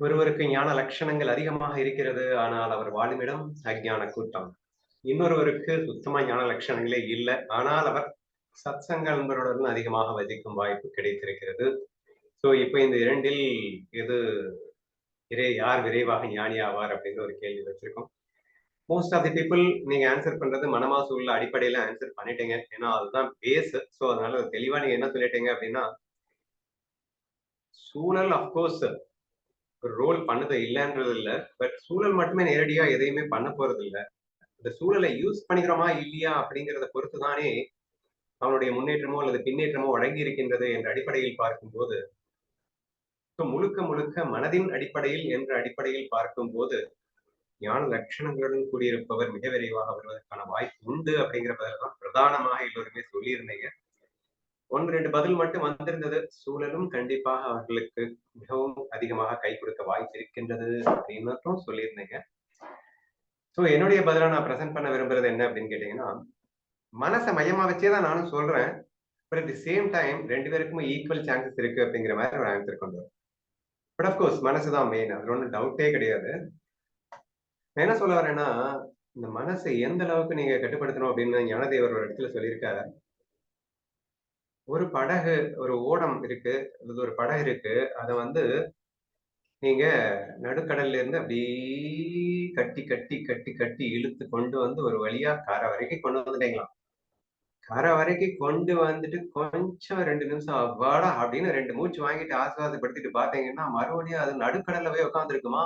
ஒருவருக்கு ஞான லட்சணங்கள் அதிகமாக இருக்கிறது ஆனால் அவர் வாழுமிடம் அஜ்ஞான கூட்டம். இன்னொருவருக்கு சுத்தமா ஞான லட்சணங்களே இல்லை ஆனால் அவர் சத்சங்க நண்பருடன் அதிகமாக வதிக்கும் வாய்ப்பு கிடைத்திருக்கிறது. சோ இப்போ இந்த இரண்டில் எது விரை யார் விரைவாக ஞானி ஆவார் அப்படிங்கிற ஒரு கேள்வி வச்சிருக்கோம். மோஸ்ட் ஆஃப் தி பீப்புள் நீங்க ஆன்சர் பண்றது மனமாசு உள்ள அடிப்படையில ஆன்சர் பண்ணிட்டீங்க. ஏன்னா அதுதான் பேஸ் ஸோ அதனால தெளிவா நீங்க என்ன சொல்லிட்டீங்க அப்படின்னா சூழல் அப்கோர்ஸ் ஒரு ரோல் பண்ணது இல்லைன்றது இல்லை. பட் சூழல் மட்டுமே நேரடியா எதையுமே பண்ண போறது இல்லை. இந்த சூழலை யூஸ் பண்ணிக்கிறோமா இல்லையா அப்படிங்கிறத பொறுத்து தானே அவனுடைய முன்னேற்றமோ அல்லது பின்னேற்றமோ வழங்கி இருக்கின்றது என்ற அடிப்படையில் பார்க்கும்போது முழுக்க முழுக்க மனதின் அடிப்படையில் என்ற அடிப்படையில் பார்க்கும்போது ஞான லட்சணங்களுடன் கூடியிருப்பவர் மிக விரைவாக வருவதற்கான வாய்ப்பு உண்டு அப்படிங்கிறதான் பிரதானமாக எல்லோருமே சொல்லியிருந்தீங்க. ஒன்று ரெண்டு பதில் மட்டும் வந்திருந்தது. சூழலும் கண்டிப்பாக அவர்களுக்கு மிகவும் அதிகமாக கை கொடுக்க வாய்ப்பு இருக்கின்றது அப்படின்னு சொல்லியிருந்தீங்க. ஸோ என்னுடைய பதிலாக நான் ப்ரெசென்ட் பண்ண விரும்புறது என்ன அப்படின்னு கேட்டீங்கன்னா மனசை மையமா வச்சே தான் நானும் சொல்றேன். But at the same time ரெண்டு பேருக்குமே ஈக்குவல் சான்சஸ் இருக்கு அப்படிங்கிற மாதிரி ஒரு ஆன்சர் கொண்டு வரும் பட் அஃப்கோர்ஸ் மனசு தான் மெயின் அதுல ஒன்றும் டவுட்டே கிடையாது. நான் என்ன சொல்ல வரேன்னா இந்த மனசை எந்த அளவுக்கு நீங்க கட்டுப்படுத்தணும் அப்படின்னு ஞானதேவர் ஒரு இடத்துல சொல்லியிருக்காரு. ஒரு படகு ஒரு ஓடம் இருக்கு. அல்லது ஒரு படகு இருக்கு. அதை வந்து நீங்க நடுக்கடல்ல இருந்து அப்படியே கட்டி கட்டி கட்டி கட்டி இழுத்து கொண்டு வந்து ஒரு வழியா கரை வரைக்கும் கொண்டு வந்துட்டீங்களாம். கரை வரைக்கும் கொண்டு வந்துட்டு கொஞ்சம் ரெண்டு நிமிஷம் அவ்வாடா அப்படின்னு ரெண்டு மூச்சு வாங்கிட்டு ஆசுவாசப்படுத்திட்டு பாத்தீங்கன்னா மறுபடியும் அது நடுக்கடல்ல போய் உட்காந்துருக்குமா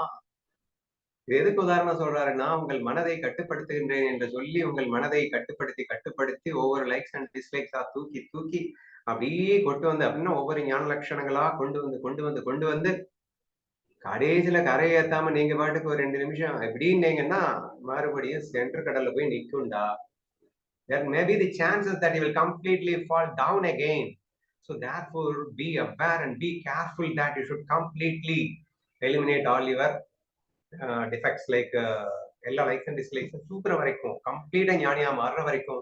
இது எதுக்கு உதாரணம் சொல்றாருன்னா உங்கள் மனதை கட்டுப்படுத்துகின்றேன் என்று சொல்லி உங்கள் மனதை கட்டுப்படுத்தி கட்டுப்படுத்தி ஒவ்வொரு லைக்ஸ் அண்ட் டிஸ்லைக்ஸா தூக்கி தூக்கி அப்படியே கொண்டு வந்து அப்படின்னா ஒவ்வொரு ஞான லட்சணங்களா கொண்டு வந்து கொண்டு வந்து கொண்டு வந்து கடைசியில கரை ஏத்தாம நீங்க பாட்டுக்கு ஒரு ரெண்டு நிமிஷம் எப்படின்னீங்கன்னா மறுபடியும் சென்டர் கடல்ல போய் நிக்கும்டா there may be the chances that you will completely fall down again. So therefore, be aware and be careful that you should completely eliminate all your uh, defects like uh, எல்லா likes and டிஸ்லைக்ஸும் தூக்குற வரைக்கும் கம்ப்ளீட்டா ஞானியா மாறுற வரைக்கும்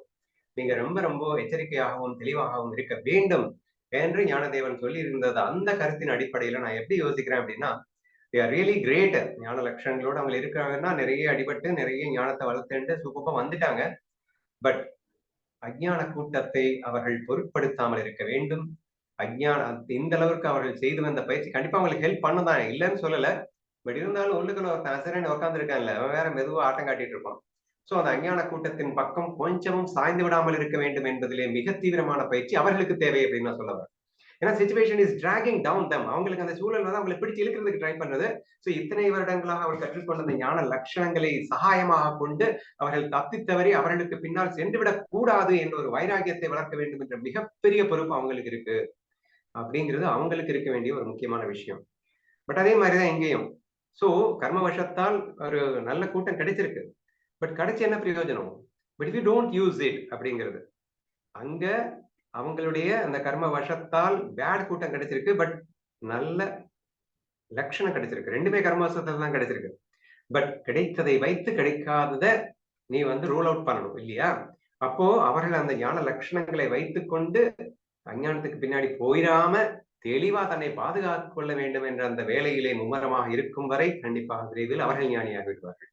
நீங்க ரொம்ப ரொம்ப எச்சரிக்கையாகவும் தெளிவாகவும் இருக்க வேண்டும் என்று ஞானதேவன் சொல்லி இருந்தது அந்த கருத்தின் அடிப்படையில நான் எப்படி யோசிக்கிறேன் அப்படின்னா ரியலி கிரேட் ஞான லட்சணங்களோட அவங்க இருக்கிறாங்கன்னா நிறைய அடிபட்டு நிறைய ஞானத்தை வளர்த்துட்டு சூப்பப்பா வந்துட்டாங்க. பட் அஜ்ஞான கூட்டத்தை அவர்கள் பொருட்படுத்தாமல் இருக்க வேண்டும். அஜ்ஞான இந்த அளவுக்கு அவர்கள் செய்து வந்த பயிற்சி கண்டிப்பா அவங்களுக்கு ஹெல்ப் பண்ணதான். இல்லைன்னு சொல்லல. பட் இருந்தாலும் உள்ளுக்குள்ள ஒருத்தன் அசரன் உட்காந்துருக்கான்ல அவன் வேற மெதுவா ஆட்டம் காட்டிட்டு இருப்பான். சோ அந்த அஞ்ஞான கூட்டத்தின் பக்கம் கொஞ்சமும் சாய்ந்து விடாமல் இருக்க வேண்டும் என்பதிலே மிக தீவிரமான பயிற்சி அவர்களுக்கு தேவை அப்படின்னு நான் சொல்ல வரேன். ஏன்னா situation is dragging down them அவங்களுக்கு அந்த சூழல் வந்து அவங்களை பிடிச்சு இழுக்கிறதுக்கு ட்ரை பண்றது சோ இத்தனை வருடங்களாக அவர் கற்றுக்கொண்ட அந்த ஞான லட்சணங்களை சகாயமாக கொண்டு அவர்கள் தப்பி தவறி அவர்களுக்கு பின்னால் சென்றுவிடக் கூடாது என்ற ஒரு வைராகியத்தை வளர்க்க வேண்டும் என்ற மிகப்பெரிய பொறுப்பு அவங்களுக்கு இருக்கு. அப்படிங்கிறது அவங்களுக்கு இருக்க வேண்டிய ஒரு முக்கியமான விஷயம். பட் அதே மாதிரிதான் இங்கேயும். சோ கர்மவசத்தால் ஒரு நல்ல கூட்டம் கிடைச்சிருக்கு. பட் கிடைச்ச என்ன பிரயோஜனம்? But if you don't use it அப்படிங்கிறது. அங்க அவங்களுடைய அந்த கர்ம வசத்தால் பேட் கூட்டம் கிடைச்சிருக்கு பட் நல்ல லட்சணம் கிடைச்சிருக்கு. ரெண்டுமே கர்ம வசத்தில் தான் கிடைச்சிருக்கு. பட் கிடைத்ததை வைத்து கிடைக்காதத நீ வந்து ரூல் அவுட் பண்ணணும் இல்லையா? அப்போ அவர்கள் அந்த ஞான லட்சணங்களை வைத்துக்கொண்டு அஞ்ஞானத்துக்கு பின்னாடி போயிடாம தெளிவா தன்னை பாதுகாத்துக் கொள்ள வேண்டும் என்ற அந்த வேலையிலே மும்மரமாக இருக்கும் வரை கண்டிப்பாக விரைவில் அவர்கள் ஞானியாக விடுவார்கள்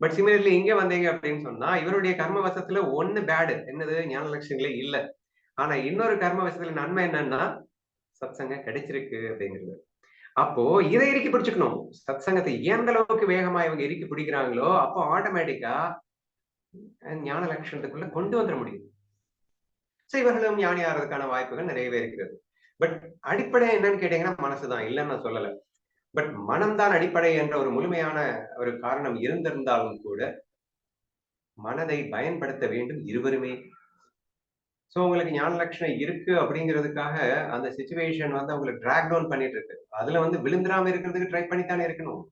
பட் சிமிலர்லி இங்க வந்தீங்க அப்படின்னு சொன்னா இவருடைய கர்ம வசத்துல ஒண்ணு பேடு என்னது? ஞான லட்சங்களே இல்ல. ஆனா இன்னொரு கர்ம வசத்துல நன்மை என்னன்னா சத்சங்கம் கிடைச்சிருக்கு அப்படிங்கிறது. அப்போ இதை இறுக்கி பிடிச்சுக்கணும். சத்சங்கத்தை எந்த அளவுக்கு வேகமா இவங்க இறுக்கி பிடிக்கிறாங்களோ அப்போ ஆட்டோமேட்டிக்கா ஞான லட்சணத்துக்குள்ள கொண்டு வந்துட முடியும். சோ இவர்களும் ஞானி ஆறதுக்கான வாய்ப்புகள் நிறையவே இருக்கிறது. பட் அடிப்படை என்னன்னு கேட்டீங்கன்னா மனசுதான். இல்லைன்னு நான் சொல்லலை. பட் மனம்தான் அடிப்படை என்ற ஒரு முழுமையான ஒரு காரணம் இருந்திருந்தாலும் கூட மனதை பயன்படுத்த வேண்டும் இருவருமே. சோ உங்களுக்கு ஞான லட்சணம் இருக்கு அப்படிங்கிறதுக்காக அந்த சுச்சுவேஷன் வந்து அவங்களுக்கு டிராக் டவுன் பண்ணிட்டு இருக்கு. அதுல வந்து விழுந்துராம இருக்கிறதுக்கு ட்ரை பண்ணித்தானே இருக்கணும்.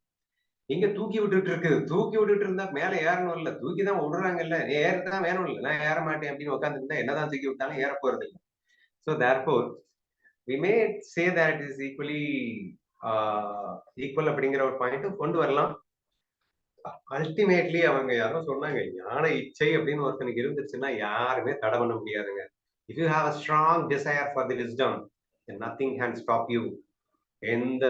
இங்க தூக்கி விட்டுட்டு இருக்கு? தூக்கி விட்டுட்டு இருந்தா மேல ஏறணும் இல்ல. தூக்கி தான் விடுறாங்க இல்ல ஏறதான் வேணும் இல்ல. நான் ஏற மாட்டேன் அப்படின்னு உட்காந்துருந்தா என்னதான் தூக்கி விட்டாலும் ஏற போறது இல்லை so therefore we may say that is equally equal அப்படிங்கிற ஒரு பாயிண்ட் கொண்டு வரலாம். அல்டிமேட்லி அவங்க யாரும் சொன்னாங்க ஞான இச்சை அப்படின்னு ஒருத்தனுக்கு இருந்துச்சுன்னா யாருமே தடை பண்ண முடியாதுங்க. If you have a strong desire for the wisdom nothing can stop you எந்த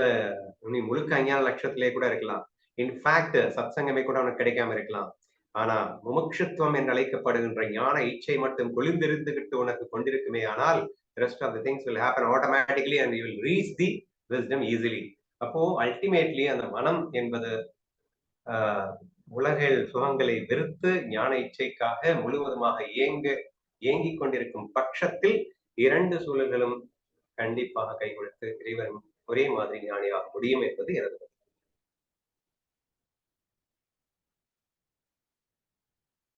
நீ முழுக்க அஞ்ஞான லட்சத்திலே கூட இருக்கலாம். இன்ஃபேக்ட் சத்சங்கமே கூட உனக்கு கிடைக்காம இருக்கலாம். ஆனா முமுட்சுத்துவம் என்று அழைக்கப்படுகின்ற ஞான இச்சை மட்டும் கொழுந்திருந்துகிட்டு உனக்கு கொண்டிருக்குமே ஆனால் rest of the things will happen automatically and you will reach the wisdom easily அப்போ அல்டிமேட்லி அந்த மனம் என்பது ஆஹ், உலகில் சுகங்களை வெறுத்து ஞான இச்சைக்காக முழுவதுமாக இயங்க இயங்கிக் கொண்டிருக்கும் பட்சத்தில் இரண்டு சூழல்களும் கண்டிப்பாக கை கொடுத்து இறைவன் ஒரே மாதிரி ஞானியாக முடியும் என்பது எனது